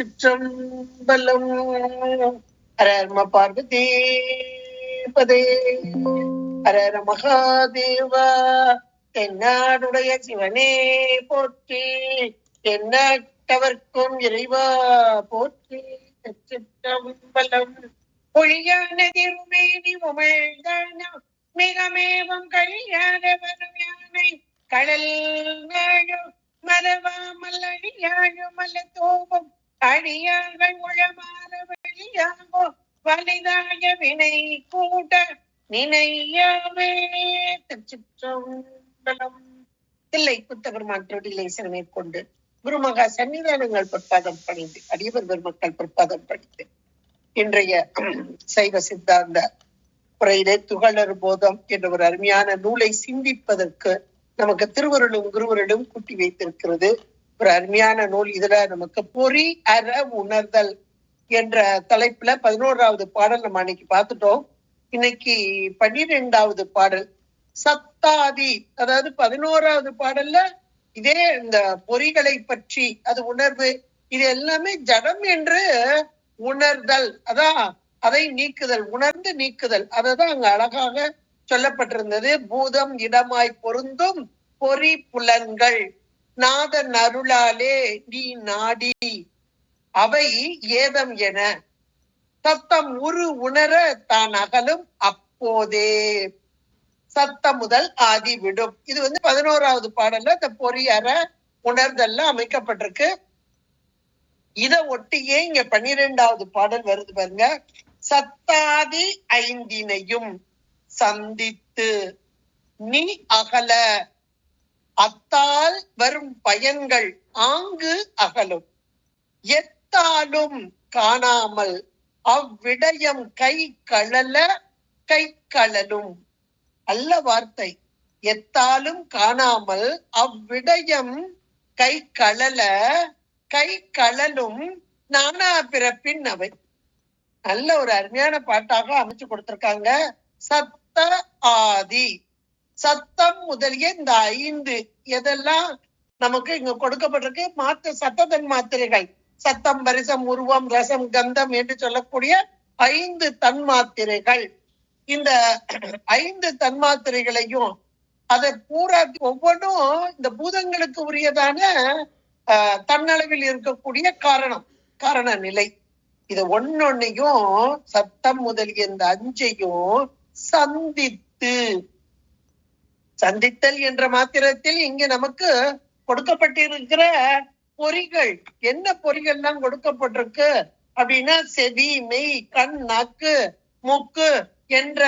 சிற்றம்பலம். ஹரர்ம பார்வதி பதே. ஹரர மகாதேவா தென்னாடுடைய சிவனே போற்றி. தென்னாட்டவர்க்கும் இறைவா போற்றி. சிற்றம்பலம். பொழியான திருமேனி உமிழ்தானம் மிகமேவம் கழியாத வரும் யானை. கடல் நாடும் மரவாமல் அழியாழும் மல தோபம் அடியார்கள் உளமாற வழியாகோ வலிதாய வினை கூட்ட நினையாவே திருச்சிற்றம்பலம். தில்லை புத்தகர்மான் லேசர் மேற்கொண்டு குருமகா சன்னிதானங்கள் பிற்பாதம் பணிந்து அடியவர் பெருமக்கள் பிற்பாதம் பணிந்து. இன்றைய சைவ சித்தாந்த உரையிலே துகளர் போதம் என்ற ஒரு அருமையான நூலை சிந்திப்பதற்கு நமக்கு திருவருளும் குருவருளும் கூட்டி வைத்திருக்கிறது. ஒரு அருமையான நூல். இதுல நமக்கு பொறி அற உணர்தல் என்ற தலைப்புல பதினோராவது பாடல் நம்ம அன்னைக்கு பார்த்துட்டோம். இன்னைக்கு பன்னிரெண்டாவது பாடல். சத்தாதி. அதாவது பதினோராவது பாடல்ல இதே இந்த பொறிகளை பற்றி அது உணர்வு இது எல்லாமே ஜடம் என்று உணர்தல். அதான் அதை நீக்குதல் உணர்ந்து நீக்குதல். அததான் அங்க அழகாக சொல்லப்பட்டிருந்தது. பூதம் இடமாய் பொருந்தும் பொறி புலன்கள். நாதன் அருளாலே நீ நாடி அவை ஏதம் என. சத்தம் உரு உணர தான் அகலும் அப்போதே. சத்தம் முதல் ஆதி விடும். இது வந்து பதினோராவது பாடல்ல இந்த பொறியற உணர்தல்ல அமைக்கப்பட்டிருக்கு. இத ஒட்டியே இங்க பன்னிரெண்டாவது பாடல் வருது பாருங்க. சத்தாதி ஐந்தினையும் சந்தித்து நீ அகல. அத்தால் வரும் பயன்கள் ஆங்கு அகலும். எத்தாலும் காணாமல் அவ்விடயம் கை களல கை களலும் அல்ல வார்த்தை. எத்தாலும் காணாமல் அவ்விடயம் கை களல கை களலும் நானா பிறப்பின் அவை. நல்ல ஒரு அருமையான பாட்டாக அமைச்சு கொடுத்திருக்காங்க. சத்த ஆதி. சத்தம் முதலிய இந்த ஐந்து. எதெல்லாம் நமக்கு இங்க கொடுக்கப்பட்டிருக்கு? மாத்த சத்ததன் மாத்திரைகள். சத்தம் பரிசம் உருவம் ரசம் கந்தம் என்று சொல்லக்கூடிய ஐந்து தன்மாத்திரைகள். இந்த ஐந்து தன்மாத்திரைகளையும் அதை பூரா ஒவ்வொன்றும் இந்த பூதங்களுக்கு உரியதான ஆஹ் தன்னளவில் இருக்கக்கூடிய காரணம் காரண நிலை இது ஒன்னொன்னையும் சத்தம் முதலிய இந்த அஞ்சையும் சந்தித்து சந்தித்தல் என்ற மாத்திரத்தில் இங்கு நமக்கு கொடுக்கப்பட்டிருக்கிற பொறிகள். என்ன பொறிகள்லாம் கொடுக்கப்பட்டிருக்கு? அப்படின்னா செவி மெய் கண் நாக்கு மூக்கு என்ற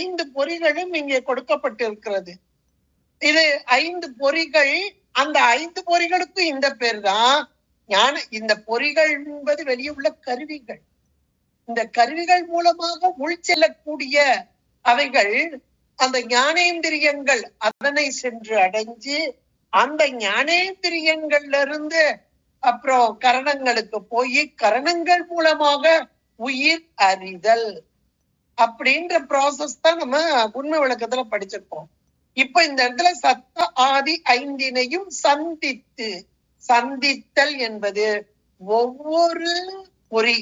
ஐந்து பொறிகளும் இங்கே கொடுக்கப்பட்டிருக்கிறது. இது ஐந்து பொறிகள். அந்த ஐந்து பொறிகளுக்கும் இந்த பேர் தான் ஞான இந்த பொறிகள் என்பது வெளியே உள்ள கருவிகள். இந்த கருவிகள் மூலமாக உள் செல்லக்கூடிய அவைகள் அந்த ஞானேந்திரியங்கள் அதனை சென்று அடைஞ்சு அந்த ஞானேந்திரியங்கள்ல இருந்து அப்புறம் கரணங்களுக்கு போய் கரணங்கள் மூலமாக உயிர் அறிதல் அப்படின்ற ப்ராசஸ் தான் நம்ம உண்மை விளக்கத்துல படிச்சிருக்கோம். இப்ப இந்த இடத்துல சத்த ஆதி ஐந்தினையும் சந்தித்து சந்தித்தல் என்பது ஒவ்வொரு பொறி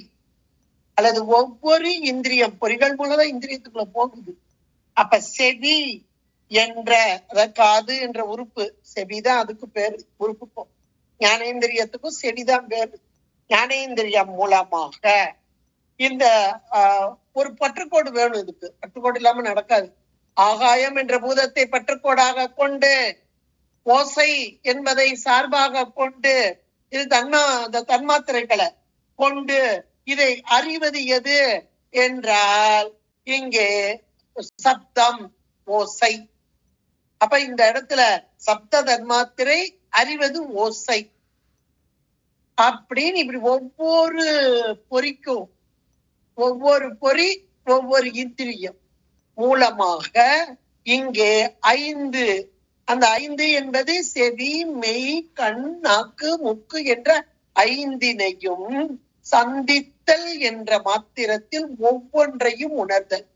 அல்லது ஒவ்வொரு இந்திரியம் பொறிகள் மூலதான் இந்திரியத்துக்குள்ள போகுது. அப்ப செவி என்ற காது என்ற உறுப்பு செவிதான் அதுக்கு பேரு உறுப்புக்கும் ஞானேந்திரியத்துக்கும் செவிதான் பேரு. ஞானேந்திரியம் மூலமாக இந்த ஆஹ் ஒரு பற்றுக்கோடு வேணும் இதுக்கு. பற்றுக்கோடு இல்லாம நடக்காது. ஆகாயம் என்ற பூதத்தை பற்றுக்கோடாக கொண்டு ஓசை என்பதை சார்பாக கொண்டு இது தன்மா இந்த தன்மாத்திரைகளை கொண்டு இதை அறிவது எது? என்றால் இங்கே சப்தம் ஓசை. அப்ப இந்த இடத்துல சப்த தன்மாத்திரை அறிவது ஓசை. அப்படின்னு இப்படி ஒவ்வொரு பொறிக்கும். ஒவ்வொரு பொறி ஒவ்வொரு இந்திரியம். மூலமாக இங்கே ஐந்து அந்த ஐந்து என்பது செவி மெய் கண் நாக்கு முக்கு என்ற ஐந்தினையும் சந்தித்தல் என்ற மாத்திரத்தில் ஒவ்வொன்றையும் உணர்தல்.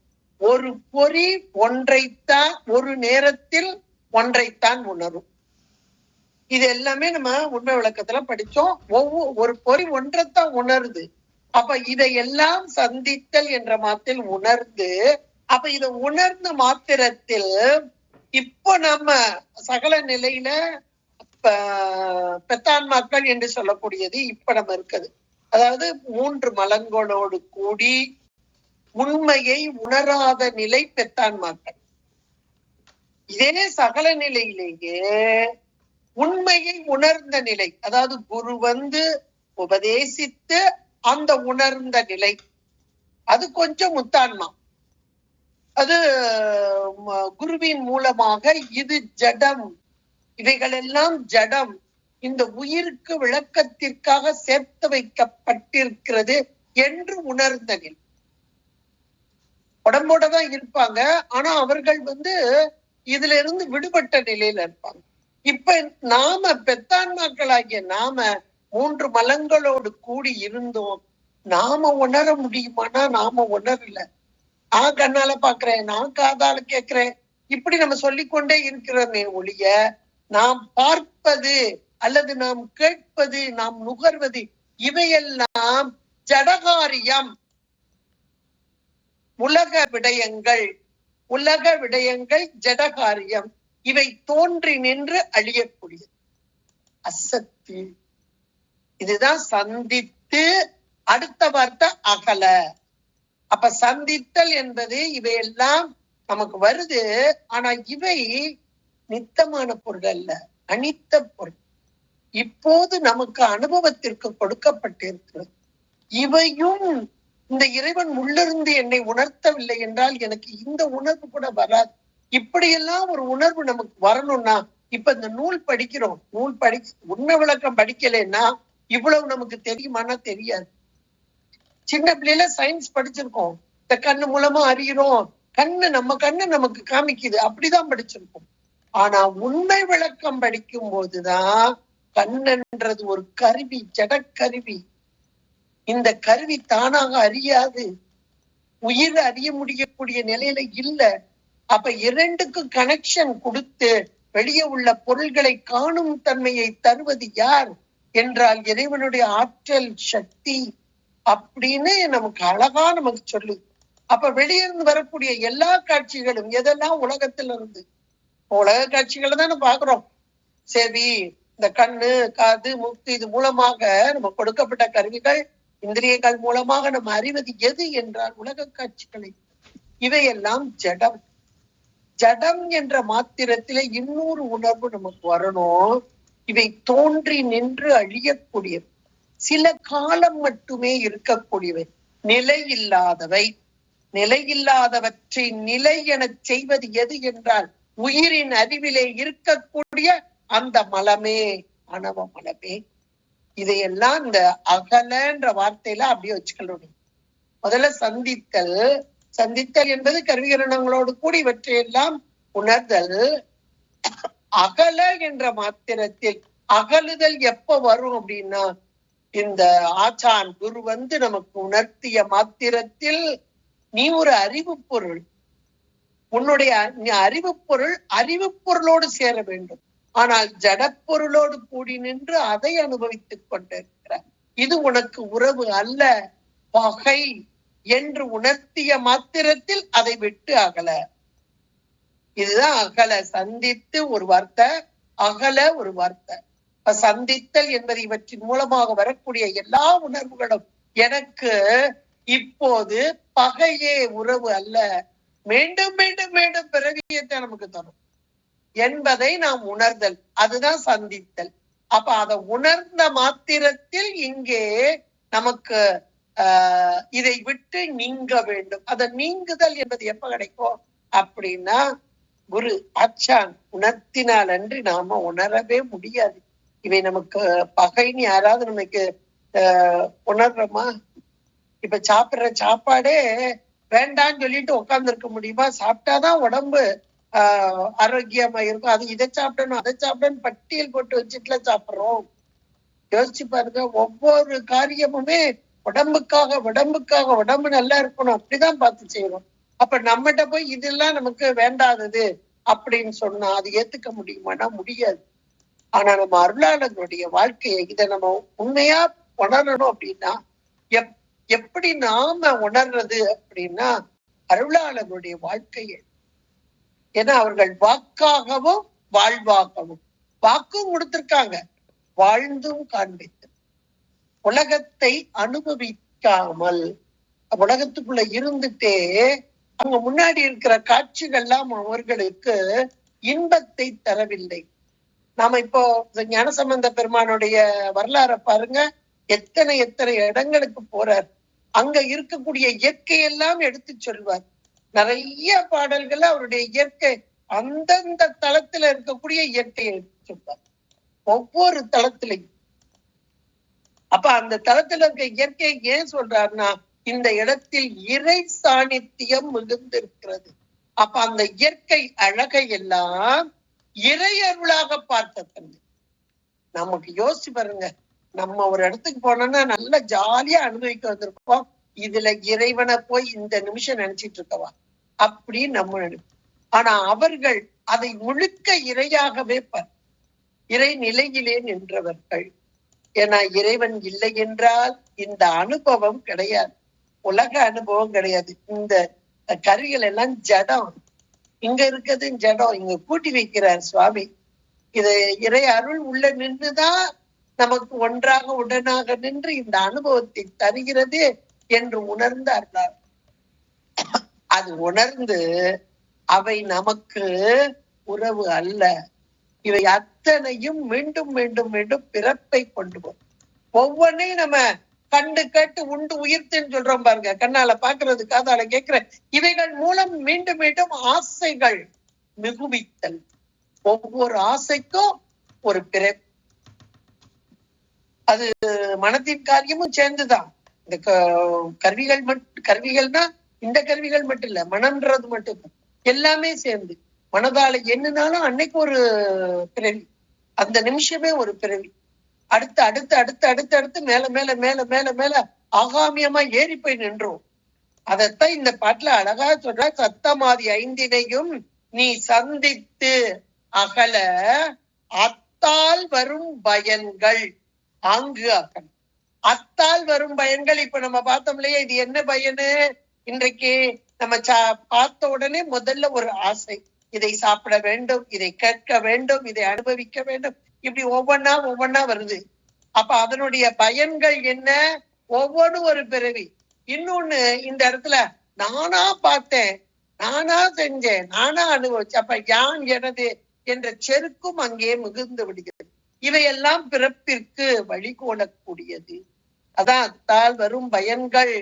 ஒரு பொறி ஒன்றைத்தான் ஒரு நேரத்தில் ஒன்றைத்தான் உணரும். இது எல்லாமே நம்ம உண்மை விளக்கத்துல படிச்சோம். ஒவ்வொரு ஒரு பொறி ஒன்றைத்தான் உணருது. அப்ப இதையெல்லாம் சந்தித்தல் என்ற மாத்தில் உணர்ந்து அப்ப இதை உணர்ந்த மாத்திரத்தில் இப்போ நம்ம சகல நிலையில பெத்தான்மாக்கள் என்று சொல்லக்கூடியது இப்ப நம்ம இருக்குது. அதாவது மூன்று மலங்களோடு கூடி உண்மையை உணராத நிலை பெத்தான்மார்கள் இதே சகல நிலையிலேயே உண்மையை உணர்ந்த நிலை அதாவது குரு வந்து உபதேசித்து அந்த உணர்ந்த நிலை அது கொஞ்சம் முத்தான்மா. அது குருவின் மூலமாக இது ஜடம் இவைகளெல்லாம் ஜடம். இந்த உயிருக்கு விளக்கத்திற்காக சேர்த்து வைக்கப்பட்டிருக்கிறது என்று உணர்ந்த நிலை. உடம்போட தான் இருப்பாங்க. ஆனா அவர்கள் வந்து இதுல இருந்து விடுபட்ட நிலையில இருப்பாங்க. இப்ப நாம பெத்தான்மாக்களாகிய நாம மூன்று மலங்களோடு கூடி இருந்தோம். நாம உணர முடியுமானா நாம உணரல. நான் கண்ணால பாக்குறேன் நான் காதால கேக்குறேன். இப்படி நம்ம சொல்லிக்கொண்டே இருக்கிறோமே ஒழிய நாம் பார்ப்பது அல்லது நாம் கேட்பது நாம் நுகர்வது இவையெல்லாம் ஜடகாரியம். உலக விடயங்கள் உலக விடயங்கள் ஜடகாரியம். இவை தோன்றி நின்று அழியக்கூடியது. அசத்து. இதுதான் சந்தித்து அடுத்த வார்த்தை அகல. அப்ப சந்தித்தல் என்பது இவையெல்லாம் நமக்கு வருது. ஆனா இவை நித்தமான பொருள் அல்ல அனித்த பொருள். இப்போது நமக்கு அனுபவத்திற்கு கொடுக்கப்பட்டிருக்கிறது. இவையும் இந்த இறைவன் உள்ளிருந்து என்னை உணர்த்தவில்லை என்றால் எனக்கு இந்த உணர்வு கூட வராது. இப்படியெல்லாம் ஒரு உணர்வு நமக்கு வரணும்னா இப்ப இந்த நூல் படிக்கிறோம். நூல் படி உண்மை விளக்கம் படிக்கலைன்னா இவ்வளவு நமக்கு தெரியுமானா தெரியாது. சின்ன பிள்ளையில சயின்ஸ் படிச்சிருக்கோம். இந்த கண்ணு மூலமா அறிகிறோம் கண்ணு நம்ம கண்ணு நமக்கு காமிக்குது. அப்படிதான் படிச்சிருக்கோம். ஆனா உண்மை விளக்கம் படிக்கும் போதுதான் கண்ணன்றது ஒரு கருவி ஜடக்கருவி. இந்த கருவி தானாக அறியாது. உயிர் அறிய முடியக்கூடிய நிலையில இல்ல. அப்ப இரண்டுக்கும் கனெக்ஷன் கொடுத்து வெளியே உள்ள பொருள்களை காணும் தன்மையை தருவது யார்? என்றால் இறைவனுடைய ஆற்றல் சக்தி அப்படின்னு நமக்கு அழகா நமக்கு சொல்லு. அப்ப வெளியிருந்து வரக்கூடிய எல்லா காட்சிகளும் எதெல்லாம் உலகத்துல இருந்து உலக காட்சிகளை தானே பாக்குறோம் செவி இந்த கண்ணு காது மூக்கு இது மூலமாக நம்ம கொடுக்கப்பட்ட கருவிகள் இந்திரியங்கள் மூலமாக நம்ம அறிவது எது என்றால் உலக காட்சிகளை. இவையெல்லாம் ஜடம். ஜடம் என்ற மாத்திரத்தில இன்னொரு உணர்வு நமக்கு வரணும். இவை தோன்றி நின்று அழியக்கூடியவை. சில காலம் மட்டுமே இருக்கக்கூடியவை. நிலை இல்லாதவை. நிலை இல்லாதவற்றை நிலை எனச் செய்வது எது என்றால் உயிரின் அறிவிலே இருக்கக்கூடிய அந்த மலமே ஆணவ மலமே. இதையெல்லாம் இந்த அகலன்ற வார்த்தையில அப்படியே வச்சுக்கணும் முதல்ல சந்தித்தல். சந்தித்தல் என்பது கருவிகரணங்களோடு கூடி இவற்றையெல்லாம் உணர்தல். அகல என்ற மாத்திரத்தில் அகலுதல் எப்ப வரும் அப்படின்னா இந்த ஆச்சான் குரு வந்து நமக்கு உணர்த்திய மாத்திரத்தில் நீ ஒரு அறிவு பொருள். உன்னுடைய நீ அறிவு பொருள் அறிவு பொருளோடு சேர வேண்டும். ஆனால் ஜடப்பொருளோடு கூடி நின்று அதை அனுபவித்துக் கொண்டிருக்கிறார். இது உனக்கு உறவு அல்ல பகை என்று உணர்த்திய மாத்திரத்தில் அதை விட்டு அகல. இதுதான் அகல சந்தித்து ஒரு வார்த்தை அகல ஒரு வார்த்தை. சந்தித்தல் என்பது இவற்றின் மூலமாக வரக்கூடிய எல்லா உணர்வுகளும். எனக்கு இப்போது பகையே உறவு அல்ல. மீண்டும் மீண்டும் மீண்டும் பிறவியத்தை நமக்கு தரும். என்பதை நாம் உணர்தல். அதுதான் சந்தித்தல். அப்ப அதை உணர்ந்த மாத்திரத்தில் இங்கே நமக்கு ஆஹ் இதை விட்டு நீங்க வேண்டும். அதை நீங்குதல் என்பது எப்ப கிடைக்கும்? அப்படின்னா குரு ஆச்சான் உணர்த்தினால் அன்றி நாம உணரவே முடியாது. இவை நமக்கு பகைன்னு யாராவது நமக்கு ஆஹ் உணர்றோமா? இப்ப சாப்பிடுற சாப்பாடே வேண்டான்னு சொல்லிட்டு உட்கார்ந்து இருக்க முடியுமா? சாப்பிட்டாதான் உடம்பு. ஆரோக்கியமா இருக்கும். அது இதை சாப்பிடணும் அதை சாப்பிடணும் பட்டியல் போட்டு வச்சுட்டுல சாப்பிடுறோம். யோசிச்சு பாருங்க ஒவ்வொரு காரியமுமே உடம்புக்காக உடம்புக்காக உடம்பு நல்லா இருக்கணும். அப்படிதான் பார்த்து செய்யறோம் அப்ப நம்மகிட்ட போய் இதெல்லாம் நமக்கு வேண்டாதது அப்படின்னு சொன்னா அது ஏத்துக்க முடியுமானா முடியாது. ஆனா நம்ம அருளாளர்களுடைய வாழ்க்கையை இதை நம்ம உண்மையா உணரணும் அப்படின்னா எப் எப்படி நாம உணர்றது அப்படின்னா அருளாளர்களுடைய வாழ்க்கையை ஏன்னா அவர்கள் வாக்காகவும் வாழ்வாகவும் வாக்கும் கொடுத்திருக்காங்க. வாழ்ந்தும் காண்பித்து. உலகத்தை அனுபவிக்காமல் உலகத்துக்குள்ள இருந்துட்டே அவங்க முன்னாடி இருக்கிற காட்சிகள்லாம் அவர்களுக்கு இன்பத்தை தரவில்லை. நாம இப்போ ஞானசம்பந்த பெருமானுடைய வரலாறை பாருங்க. எத்தனை எத்தனை இடங்களுக்கு போறார். அங்க இருக்கக்கூடிய இயற்கையெல்லாம் எடுத்து சொல்வார். நிறைய பாடல்கள் அவருடைய இயற்கை அந்தந்த தளத்துல இருக்கக்கூடிய இயற்கையை எடுத்து ஒவ்வொரு தளத்திலையும். அப்ப அந்த தளத்துல இருக்க இயற்கை ஏன் சொல்றாருன்னா இந்த இடத்தில் இறை சாநித்தியம் மிகுந்திருக்கிறது. அப்ப அந்த இயற்கை அழகை எல்லாம் இறை அருளாக பார்த்த தன்மை நமக்கு யோசிச்சு பாருங்க. நம்ம ஒரு இடத்துக்கு போனோம்னா நல்லா ஜாலியா அனுபவிக்க வந்திருப்போம். இதுல இறைவனை போய் இந்த நிமிஷம் நினைச்சிட்டு இருக்கவா? அப்படின்னு நம்ம ஆனா அவர்கள் அதை முழுக்க இறையாகவே பார் இறை நிலையிலே நின்றவர்கள். ஏன்னா இறைவன் இல்லை என்றால் இந்த அனுபவம் கிடையாது. உலக அனுபவம் கிடையாது. இந்த கருவிகள் எல்லாம் ஜடம். இங்க இருக்கிறது ஜடம். இங்க கூட்டி வைக்கிறார் சுவாமி. இது இறை அருள் உள்ள நின்றுதான் நமக்கு ஒன்றாக உடனாக நின்று இந்த அனுபவத்தை தருகிறதே என்று உணர்ந்தார்கள். அது உணர்ந்து அவை நமக்கு உறவு அல்ல. இவை அத்தனையும் மீண்டும் மீண்டும் மீண்டும் பிறப்பை கொண்டு போகும் ஒவ்வொன்னையும் நம்ம கண்டு கேட்டு உண்டு உயிர்த்துன்னு சொல்றோம் பாருங்க. கண்ணால பாக்குறது காதால கேட்கிற இவைகள் மூலம் மீண்டும் மீண்டும் ஆசைகள் மிகுவித்தல் ஒவ்வொரு ஆசைக்கும் ஒரு பிறப்பு. அது மனத்தின் காரியமும் சேர்ந்துதான். இந்த கருவிகள் மட்டும் கருவிகள்னா இந்த கருவிகள் மட்டும் இல்ல மனம்ன்றது மட்டும். எல்லாமே சேர்ந்து. மனதால என்னனாலும் அன்னைக்கு ஒரு பிறவி. அந்த நிமிஷமே ஒரு பிறவி. அடுத்து அடுத்து அடுத்து அடுத்து அடுத்து மேல மேல மேல மேல மேல ஆகாமியமா ஏறி போய் நின்றோம். அதத்தான் இந்த பாட்டுல அழகா சொல்ற சத்தமாதி ஐந்தினையும் நீ சந்தித்து அகல அத்தால் வரும் பயன்கள். ஆங்கு அகல் அத்தால் வரும் பயன்கள் இப்ப நம்ம பார்த்தோம் இல்லையா இது என்ன பயனு? இன்றைக்கு நம்ம சா பார்த்த உடனே முதல்ல ஒரு ஆசை. இதை சாப்பிட வேண்டும் இதை கேட்க வேண்டும் இதை அனுபவிக்க வேண்டும். இப்படி ஒவ்வொன்னா ஒவ்வொன்னா வருது. அப்ப அதனுடைய பயன்கள் என்ன? ஒவ்வொன்றும் ஒரு பிறவி. இன்னொன்னு இந்த இடத்துல நானா பார்த்தேன் நானா செஞ்சேன் நானா அனுபவிச்சேன். அப்ப யான் எனது என்ற செருக்கும் அங்கே மிகுந்து விடுகிறது. இவையெல்லாம் பிறப்பிற்கு வழிகோலக்கூடியது அதான் தால் வரும் பயன்கள்.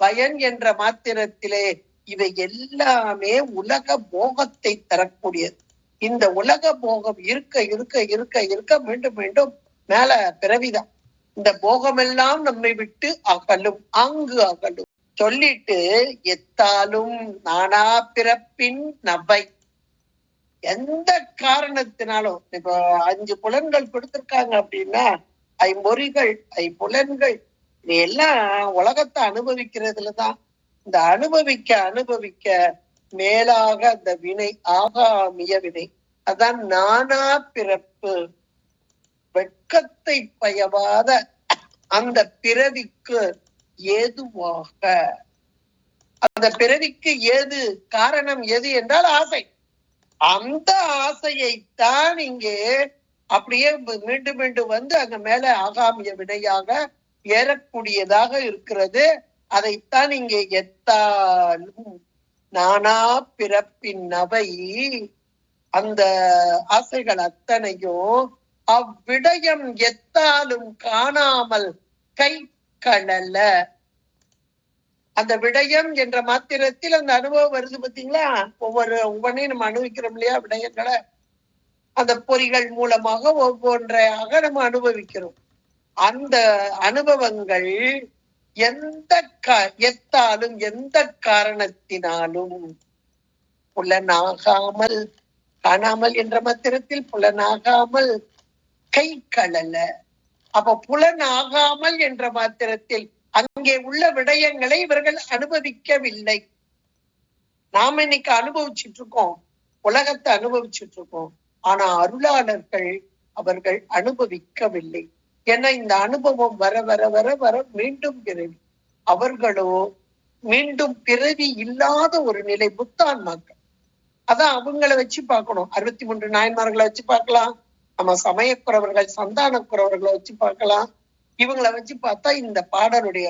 பயன் என்ற மாத்திரத்திலே இவை எல்லாமே உலக போகத்தை தரக்கூடியது. இந்த உலக போகம் இருக்க இருக்க இருக்க இருக்க மீண்டும் மீண்டும் மேல பிறவிதான். இந்த போகமெல்லாம் நம்மை விட்டு அகலும் அங்கு அகலும். சொல்லிட்டு எத்தாலும் நானா பிறப்பின் நவை எந்த காரணத்தினாலும் இப்போ அஞ்சு புலன்கள் கொடுத்திருக்காங்க அப்படின்னா ஐம்பொறிகள் ஐம்புலன்கள் இது எல்லாம் உலகத்தை அனுபவிக்கிறதுலதான் இந்த அனுபவிக்க அனுபவிக்க மேலாக அந்த வினை ஆகாமிய வினை. அதான் நானா பிறப்பு. வெட்கத்தை பயவாத அந்த பிறவிக்கு ஏதுவாக. அந்த பிறவிக்கு ஏது காரணம் எது என்றால் ஆசை. அந்த ஆசையைத்தான் இங்கே அப்படியே மீண்டும் மீண்டும் வந்து அங்க மேல ஆகாமிய வினையாக ஏறக்கூடியதாக இருக்கிறது. அதைத்தான் இங்கே எத்தாலும் நானா பிறப்பின் நவை அந்த ஆசைகள் அத்தனையும் அவ்விடயம் எத்தாலும் காணாமல் கை கடல அந்த விடயம் என்ற மாத்திரத்தில் அந்த அனுபவம் வருது பாத்தீங்களா? ஒவ்வொரு ஒவ்வொன்றையும் நம்ம அனுபவிக்கிறோம் இல்லையா? விடயங்களை. அந்த பொறிகள் மூலமாக ஒவ்வொன்றையாக நம்ம அனுபவிக்கிறோம். அந்த அனுபவங்கள் எந்த கா- எத்தாலும் எந்த காரணத்தினாலும் புலனாகாமல் காணாமல் என்ற மத்திரத்தில் புலனாகாமல் கை களல அப்ப புலனாகாமல் என்ற மாத்திரத்தில் அங்கே உள்ள விடயங்களை இவர்கள் அனுபவிக்கவில்லை. நாம இன்னைக்கு அனுபவிச்சுட்டு இருக்கோம் உலகத்தை அனுபவிச்சுட்டு இருக்கோம் ஆனா அருளாளர்கள் அவர்கள் அனுபவிக்கவில்லை. ஏன்னா இந்த அனுபவம் வர வர வர வர மீண்டும் பிறவி. அவர்களோ மீண்டும் பிறவி இல்லாத ஒரு நிலை புத்தான்மாக்கள் அதான் அவங்கள வச்சு பார்க்கணும். அறுபத்தி மூன்று நாயன்மார்களை வச்சு பார்க்கலாம். நம்ம சமயக்குறவர்கள் சந்தானக்குறவர்களை வச்சு பார்க்கலாம். இவங்களை வச்சு பார்த்தா இந்த பாடலுடைய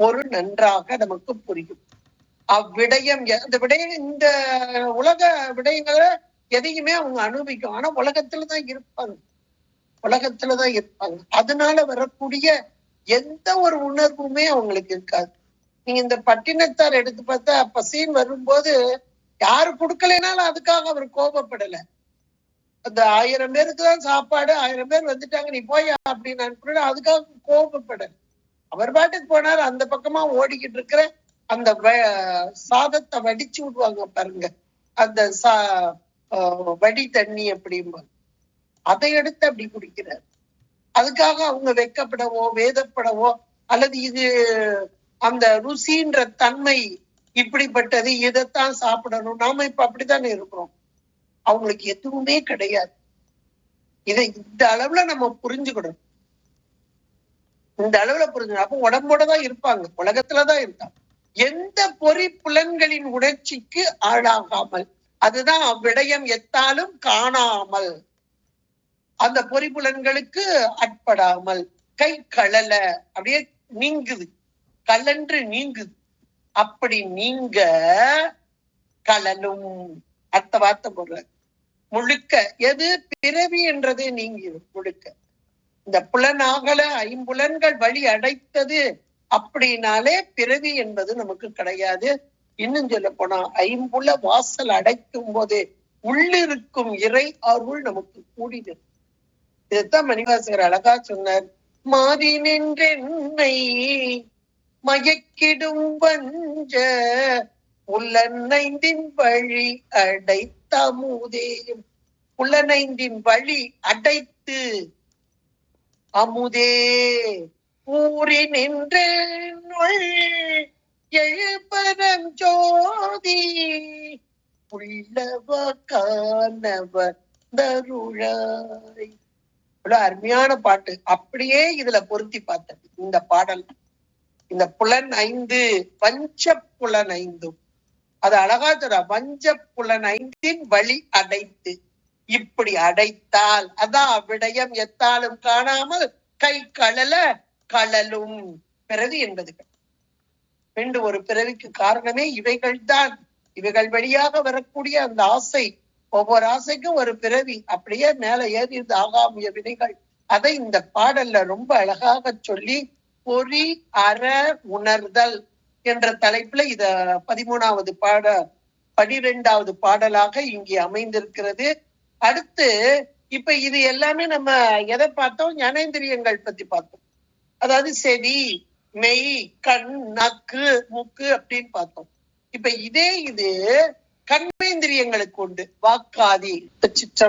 பொருள் நன்றாக நமக்கு புரியும். அவ்விடயம் அந்த விடயம் இந்த உலக விடயங்களை எதையுமே அவங்க அனுபவிக்கும் ஆனா உலகத்துலதான் இருப்பாங்க. உலகத்துலதான் இருப்பாங்க. அதனால வரக்கூடிய எந்த ஒரு உணர்வுமே அவங்களுக்கு இருக்காது. நீங்க இந்த பட்டினத்தார் எடுத்து பார்த்தா பசின்னு வரும்போது யாரு கொடுக்கலைனாலும் அதுக்காக அவர் கோபப்படல. அந்த ஆயிரம் பேருக்கு தான் சாப்பாடு ஆயிரம் பேர் வந்துட்டாங்க நீ போய் அப்படின்னு அதுக்காக கோபப்படல. அவர் பாட்டுக்கு போனார் அந்த பக்கமா ஓடிக்கிட்டு இருக்கிற அந்த வ- சாதத்தை வடிச்சு விடுவாங்க பாருங்க. அந்த சா வடி தண்ணி அப்படிம்பாங்க. அதை எடுத்து அப்படி குடிக்கிறார் அதுக்காக அவங்க வெக்கப்படவோ வேதப்படவோ அல்லது இது அந்த ருசின்ற தன்மை இப்படிப்பட்டது இதைத்தான் சாப்பிடணும். நாம இப்ப அப்படித்தானே இருக்கிறோம். அவங்களுக்கு எதுவுமே கிடையாது. இதை இந்த அளவுல நம்ம புரிஞ்சுக்கணும். இந்த அளவுல புரிஞ்சு அப்ப உடம்போட தான் இருப்பாங்க. உலகத்துலதான் இருக்காங்க. எந்த பொறி புலன்களின் உணர்ச்சிக்கு ஆளாகாமல் அதுதான் அவ்விடயம் எத்தாலும் காணாமல். அந்த பொறிப்புலன்களுக்கு அட்படாமல் கை களல அப்படியே நீங்குது. கலன்று நீங்குது. அப்படி நீங்க கலலும் அத்த வார்த்தை போடுற முழுக்க எது பிறவி என்றதே நீங்கிடும் முழுக்க. இந்த புலனாகல ஐம்புலன்கள் வழி அடைத்தது அப்படின்னாலே பிறவி என்பது நமக்கு கிடையாது. இன்னும் சொல்ல போனா ஐம்புல வாசல் அடைக்கும் போது உள்ளிருக்கும் இறை அருள் நமக்கு கூடினது இதைத்தான் மணிவாசகர் அழகா சொன்னார் மாறி நின்றென்னை மயக்கிடும் வஞ்ச புலனைந்தின் வழி அடைத்தமுதேயும் புலனைந்தின் வழி அடைத்து அமுதே ஊறி நின்றேனுள் எழுபரம் ஜோதி உள்ளவ காணவர் தருழாய் இவ்வளவு அருமையான பாட்டு. அப்படியே இதுல பொருத்தி பார்த்தது இந்த பாடல். இந்த புலன் ஐந்து பஞ்ச புலன் ஐந்தும் அது அழகா சொல்ற பஞ்ச புலன் ஐந்தின் வழி அடைத்து. இப்படி அடைத்தால் அதான் விடயம். எத்தாலும் காணாமல் கை கழல கழலும். பிறகு என்பது. ரெண்டு ஒரு பிறவிக்கு காரணமே இவைகள் தான் இவைகள் வழியாக வரக்கூடிய அந்த ஆசை. ஒவ்வொரு ஆசைக்கும் ஒரு பிறவி. அப்படியே மேல ஏறி இருந்த ஆகாமிய வினைகள். அதை இந்த பாடல்ல ரொம்ப அழகாக சொல்லி பொறி அற உணர்தல் என்ற தலைப்புல இத பதிமூணாவது பாட பனிரெண்டாவது பாடலாக இங்கே அமைந்திருக்கிறது. அடுத்து இப்ப இது எல்லாமே நம்ம எதை பார்த்தோம்? ஞானேந்திரியங்கள் பத்தி பார்த்தோம். அதாவது செவி மெய் கண் நக்கு மூக்கு அப்படின்னு பார்த்தோம். இப்ப இதே இது கண்மேந்திரியங்களுக்கு உண்டு. வாக்காதி சிற்ற